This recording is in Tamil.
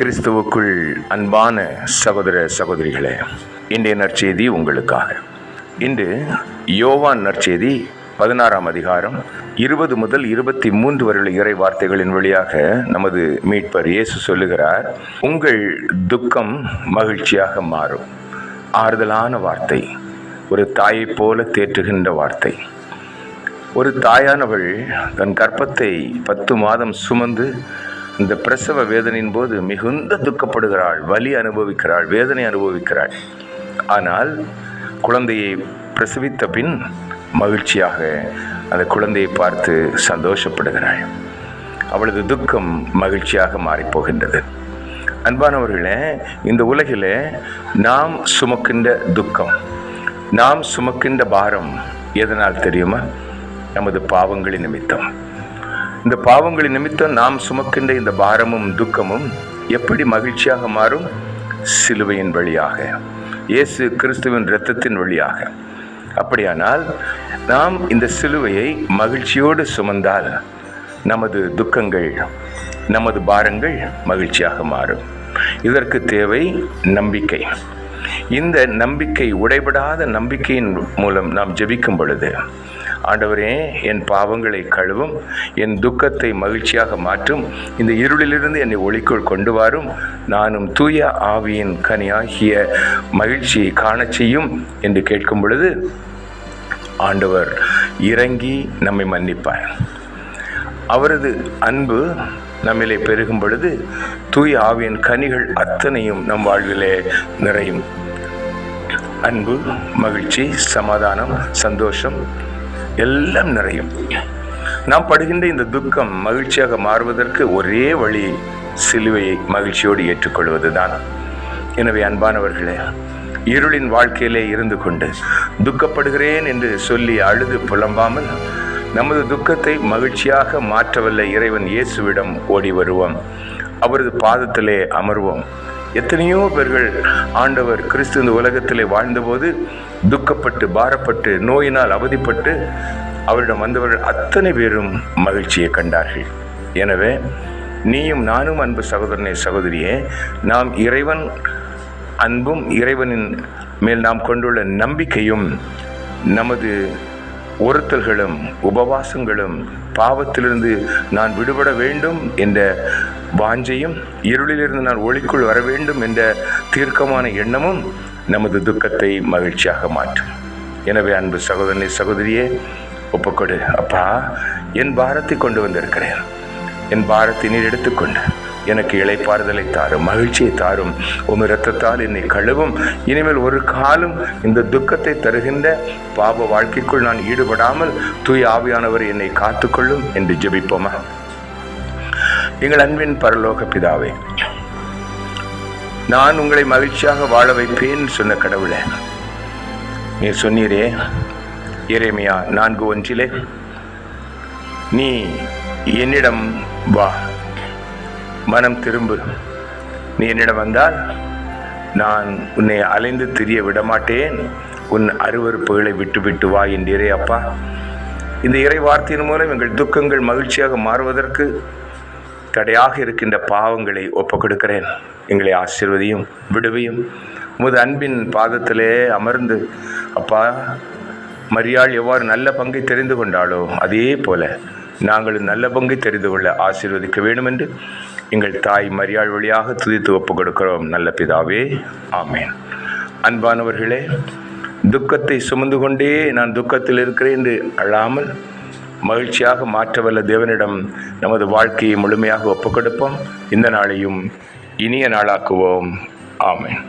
கிறிஸ்துவுக்குள் அன்பான சகோதர சகோதரிகளே இன்றைய நற்செய்தி உங்களுக்காக. இன்று யோவான் நற்செய்தி பதினாறாம் அதிகாரம் இருபது முதல் இருபத்தி மூன்று வருட இறை வார்த்தைகளின் வழியாக நமது மீட்பர் இயேசு சொல்லுகிறார் உங்கள் துக்கம் மகிழ்ச்சியாக மாறும். ஆறுதலான வார்த்தை. ஒரு தாயைப் போல தேற்றுகின்ற வார்த்தை. ஒரு தாயானவள் தன் கற்பத்தை பத்து மாதம் சுமந்து இந்த பிரசவ வேதனையின் போது மிகுந்த துக்கப்படுகிறாள் வலி அனுபவிக்கிறாள் வேதனை அனுபவிக்கிறாள். ஆனால் குழந்தையை பிரசவித்த பின் மகிழ்ச்சியாக அந்த குழந்தையை பார்த்து சந்தோஷப்படுகிறாள். அவளது துக்கம் மகிழ்ச்சியாக மாறிப்போகின்றது. அன்பானவர்களே இந்த உலகிலே நாம் சுமக்கின்ற துக்கம் நாம் சுமக்கின்ற பாரம் எதனால் தெரியுமா? நமது பாவங்களின் நிமித்தம். இந்த பாவங்களின் நிமித்தம் நாம் சுமக்கின்ற இந்த பாரமும் துக்கமும் எப்படி மகிழ்ச்சியாக மாறும்? சிலுவையின் வழியாக. இயேசு கிறிஸ்துவின் இரத்தத்தின் வழியாக. அப்படியானால் நாம் இந்த சிலுவையை மகிழ்ச்சியோடு சுமந்தால் நமது துக்கங்கள் நமது பாரங்கள் மகிழ்ச்சியாக மாறும். இதற்கு தேவை நம்பிக்கை. இந்த நம்பிக்கை உடைபடாத நம்பிக்கையின் மூலம் நாம் ஜெபிக்கும் பொழுது ஆண்டவரே என் பாவங்களை கழுவும் என் துக்கத்தை மகிழ்ச்சியாக மாற்றும் இந்த இருளிலிருந்து என்னை ஒளிக்குள் கொண்டு வரும். நானும் தூய ஆவியின் கனியாகிய மகிழ்ச்சியை காண செய்யும் என்று கேட்கும் பொழுது ஆண்டவர் இறங்கி நம்மை மன்னிப்பார். அவரது அன்பு நம்மிலே பெருகும் பொழுது தூய ஆவியின் கனிகள் அத்தனையும் நம் வாழ்விலே நிறையும். அன்பு மகிழ்ச்சி சமாதானம் சந்தோஷம் எல்லாம் நிறையும். நாம் படுகின்ற இந்த துக்கம் மகிழ்ச்சியாக மாறுவதற்கு ஒரே வழி சிலுவையை மகிழ்ச்சியோடு ஏற்றுக்கொள்வது தான் எனவே அன்பானவர்களே இருளின் வாழ்க்கையிலே இருந்து கொண்டு துக்கப்படுகிறேன் என்று சொல்லி அழுது புலம்பாமல் நமது துக்கத்தை மகிழ்ச்சியாக மாற்றவல்ல இறைவன் இயேசுவிடம் ஓடி வருவோம். அவரது பாதத்திலே அமர்வோம். எத்தனையோ பேர்கள் ஆண்டவர் கிறிஸ்து இந்த உலகத்திலே வாழ்ந்தபோது துக்கப்பட்டு பாரப்பட்டு நோயினால் அவதிப்பட்டு அவரிடம் வந்தவர்கள் அத்தனை பேரும் மகிழ்ச்சியை கண்டார்கள். எனவே நீயும் நானும் அன்பு சகோதரனே சகோதரியே நாம் இறைவன் அன்பும் இறைவனின் மேல் நாம் கொண்டுள்ள நம்பிக்கையும் நமது ஒருத்தல்களும் உபவாசங்களும் பாவத்திலிருந்து நான் விடுபட வேண்டும் என்ற வாஞ்சையும் இருளிலிருந்து நான் ஒளிக்குள் வர வேண்டும் என்ற தீர்க்கமான எண்ணமும் நமது துக்கத்தை மகிழ்ச்சியாக மாற்றும். எனவே அன்பு சகோதரனை சகோதரியே ஒப்புக்கொடு. அப்பா என் பாரத்தை கொண்டு வந்திருக்கிறேன். என் பாரத்தை நீர் எடுத்துக்கொண்டு. எனக்கு இளைப்பாறுதலை தாரும் மகிழ்ச்சியை தாரும். உம் ரத்தத்தால் என்னை கழுவும். இனிமேல் ஒரு காலம் இந்த துக்கத்தை தருகின்ற பாப வாழ்க்கைக்குள் நான் ஈடுபடாமல் தூய் ஆவியானவர் என்னை காத்துக்கொள்ளும் என்று ஜெபிப்போமா? எங்கள் அன்பின் பரலோக பிதாவே நான் உங்களை மகிழ்ச்சியாக வாழ வைப்பேன் சொன்ன கடவுளே நீ சொன்னீரே இறைமையா நான்கு ஒன்றிலே நீ என்னிடம் வா. மனம் திரும்பு. நீ என்னிடம் வந்தால் நான் உன்னை அலைந்து திரிய விடமாட்டேன். உன் அருவறுப்புகளை விட்டு விட்டு வா என்றீரே அப்பா. இந்த இறை வார்த்தையின் மூலம் எங்கள் துக்கங்கள் மகிழ்ச்சியாக மாறுவதற்கு தடையாக இருக்கின்ற பாவங்களை ஒப்புக் கொடுக்கிறேன் எங்களை ஆசிர்வதியும் விடுவையும். உமது அன்பின் பாதத்திலே அமர்ந்து அப்பா மரியாள் எவ்வாறு நல்ல பங்கை தெரிந்து கொண்டாளோ அதே போல நாங்களும் நல்ல பங்கை தெரிந்து கொள்ள ஆசீர்வதிக்க வேண்டும் என்று எங்கள் தாய் மரியாள் வழியாக துதித்து ஒப்புக் கொடுக்கிறோம் நல்ல பிதாவே ஆமேன். அன்பானவர்களே துக்கத்தை சுமந்து கொண்டே நான் துக்கத்தில் இருக்கிறேன் என்று அழாமல் மகிழ்ச்சியாக மாற்றவல்ல தேவனிடம் நமது வாழ்க்கையை முழுமையாக ஒப்புக் கொடுப்போம் இந்த நாளையும் இனிய நாளாக்குவோம். ஆமேன்.